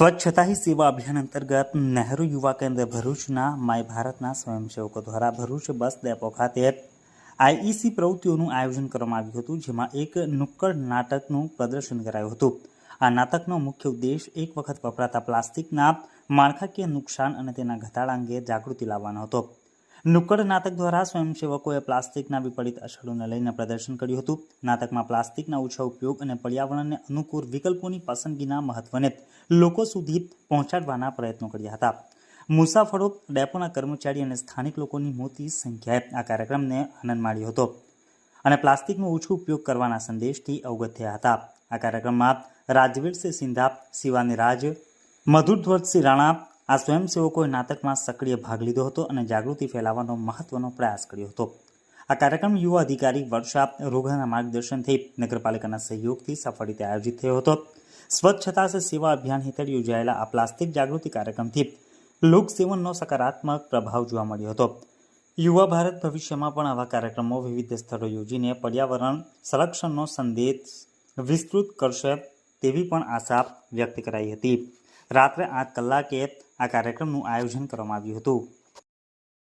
સ્વચ્છતા હી સેવા અભિયાન અંતર્ગત નહેરુ યુવા કેન્દ્ર ભરૂચના માય ભારતના સ્વયંસેવકો દ્વારા ભરૂચ બસ ડેપો ખાતે આઈઈસી પ્રવૃત્તિઓનું આયોજન કરવામાં આવ્યું હતું, જેમાં એક નુક્કડ નાટકનું પ્રદર્શન કરાયું હતું. આ નાટકનો મુખ્ય ઉદ્દેશ એક વખત વપરાતા પ્લાસ્ટિકના માળખાકીય નુકસાન અને તેના ઘટાડા અંગે જાગૃતિ લાવવાનો હતો. નુક્કડ નાટક દ્વારા સ્વયંસેવકોએ પ્લાસ્ટિકના વિપરીત અસરોને લઈને પ્રદર્શન કર્યું હતું. નાટકમાં પ્લાસ્ટિકના ઓછા ઉપયોગ અને પર્યાવરણને અનુકૂળ વિકલ્પોની પસંદગીના મહત્વને લોકો સુધી પહોંચાડવાના પ્રયત્નો કર્યા હતા. મુસાફરો, ડેપોના કર્મચારી અને સ્થાનિક લોકોની મોટી સંખ્યાએ આ કાર્યક્રમને આનંદ માણ્યો હતો અને પ્લાસ્ટિકનો ઓછો ઉપયોગ કરવાના સંદેશથી અવગત થયા હતા. આ કાર્યક્રમમાં રાજવીરસિંહ સિંધા, શિવાની રાજ મધુરધ્વજસિંહ રાણા આ સ્વયંસેવકોએ નાટકમાં સક્રિય ભાગ લીધો હતો અને જાગૃતિ ફેલાવવાનો મહત્વનો પ્રયાસ કર્યો હતો. આ કાર્યક્રમ યુવા અધિકારી વર્ષા રોઘાના માર્ગદર્શનથી નગરપાલિકાના સહયોગથી સફળ રીતે આયોજિત થયો હતો. સ્વચ્છતા સે સેવા અભિયાન હેઠળ યોજાયેલા આ પ્લાસ્ટિક જાગૃતિ કાર્યક્રમથી લોકસેવનનો સકારાત્મક પ્રભાવ જોવા મળ્યો હતો. યુવા ભારત ભવિષ્યમાં પણ આવા કાર્યક્રમો વિવિધ સ્થળો યોજીને પર્યાવરણ સંરક્ષણનો સંદેશ વિસ્તૃત કરશે તેવી પણ આશા વ્યક્ત કરાઈ હતી. રાત્રે આઠ કલાકે આ કાર્યક્રમનું આયોજન કરવામાં આવ્યું હતું.